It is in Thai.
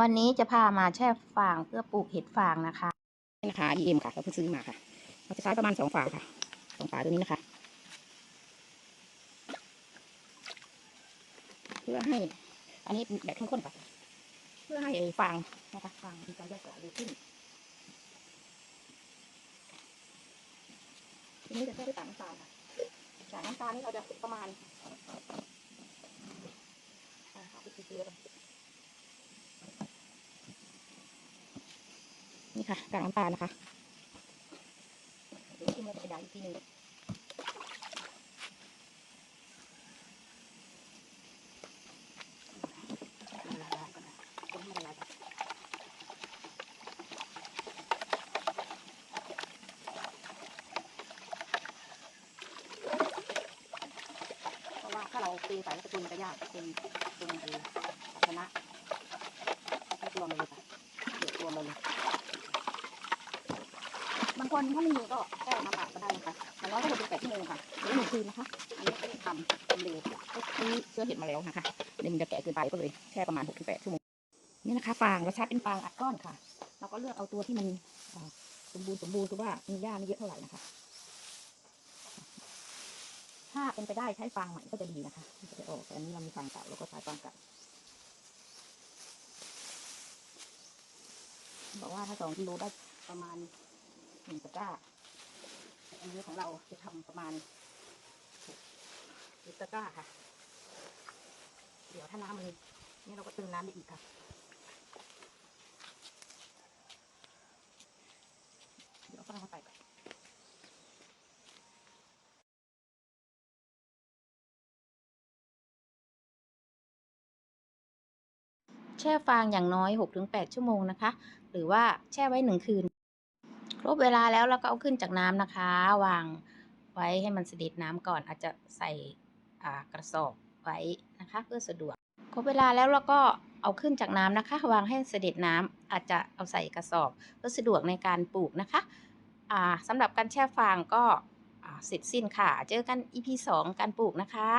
วันนี้จะพามาแช่ฟางเพื่อปลูกเห็ดฟางนะคะนี่นะคะ EM ค่ะเราเพิ่งซื้อมาค่ะเราจะใช้ประมาณสองฝาค่ะสองฝาตัวนี้นะคะ เพื่อให้ อันนี้แบบข้มข้นค่ะ เพื่อให้ฟางนะคะฟางมีการแยกตัวเร็วขึ้นทีนี้จะแช่ด้วยกากน้ำตาลค่ะกากน้ำตาลนี่เราจะประมาณอ่าเอาไปซื้อแล้วกัน นี่ค่ะกากน้ำตาลนะคะเดี๋ยวชิมแล้วจะขยายอีกทีหนึงละลายก่อนนะคนให้ละลายก่อนเพราะว่าถ้าเราตีใส่แล้วจะตุนจะยากตุนตุนไอ้ภาชนะให้รวมเลยค่ะเดี๋ยวรวมเลย บางคนถ้าไม่มีก็แช่น้ำเปล่าก็ได้นะคะอย่างน้อยก็หกถึงแปดชั่วโมงค่ะหรือหนึ่งคืนนะคะ อันนี้ไม่ได้ทำทำเร็วก็ซื้อเชื้อเห็ดมาแล้วนะคะเดี๋ยวมันจะแก่เกินไปก็เลยแช่ประมาณหกถึงแปดชั่วโมง นี่นะคะฟางเราใช้เป็นฟางอัดก้อนค่ะ เราก็เลือกเอาตัวที่มันสมบูรณ์สมบูรณ์คือว่ามีหญ้าไม่เยอะเท่าไหร่นะคะ ถ้าเป็นไปได้ใช้ฟางใหม่ก็จะดีนะคะมันก็จะออกแต่อันนี้เรามีฟางเก่าเราก็ใช้ฟางเก่าบอกว่าถ้าสองกิโลได้ประมาณ หนึ่งตะกร้าอันนี้ของเราจะทำประมาณหกตะกร้าค่ะ เดี๋ยวถ้าน้ำมันนี่เราก็เติมน้ำไปอีกค่ะเดี๋ยวก็เอาไปก่อนแช่ฟางอย่างน้อย 6-8 ชั่วโมงนะคะ หรือว่าแช่ไว้หนึ่งคืน ครบเวลาแล้วเราก็เอาขึ้นจากน้ำนะคะ วางไว้ให้มันเสด็จน้ำก่อนอาจจะใส่กระสอบไว้นะคะ เพื่อสะดวก ครบเวลาแล้วเราก็เอาขึ้นจากน้ำนะคะ วางให้เสด็จน้ำอาจจะเอาใส่กระสอบ เพื่อสะดวกในการปลูกนะคะอ่าสำหรับการแช่ฟางก็เสร็จสิ้นค่ะ เจอกัน EP 2 การปลูกนะคะ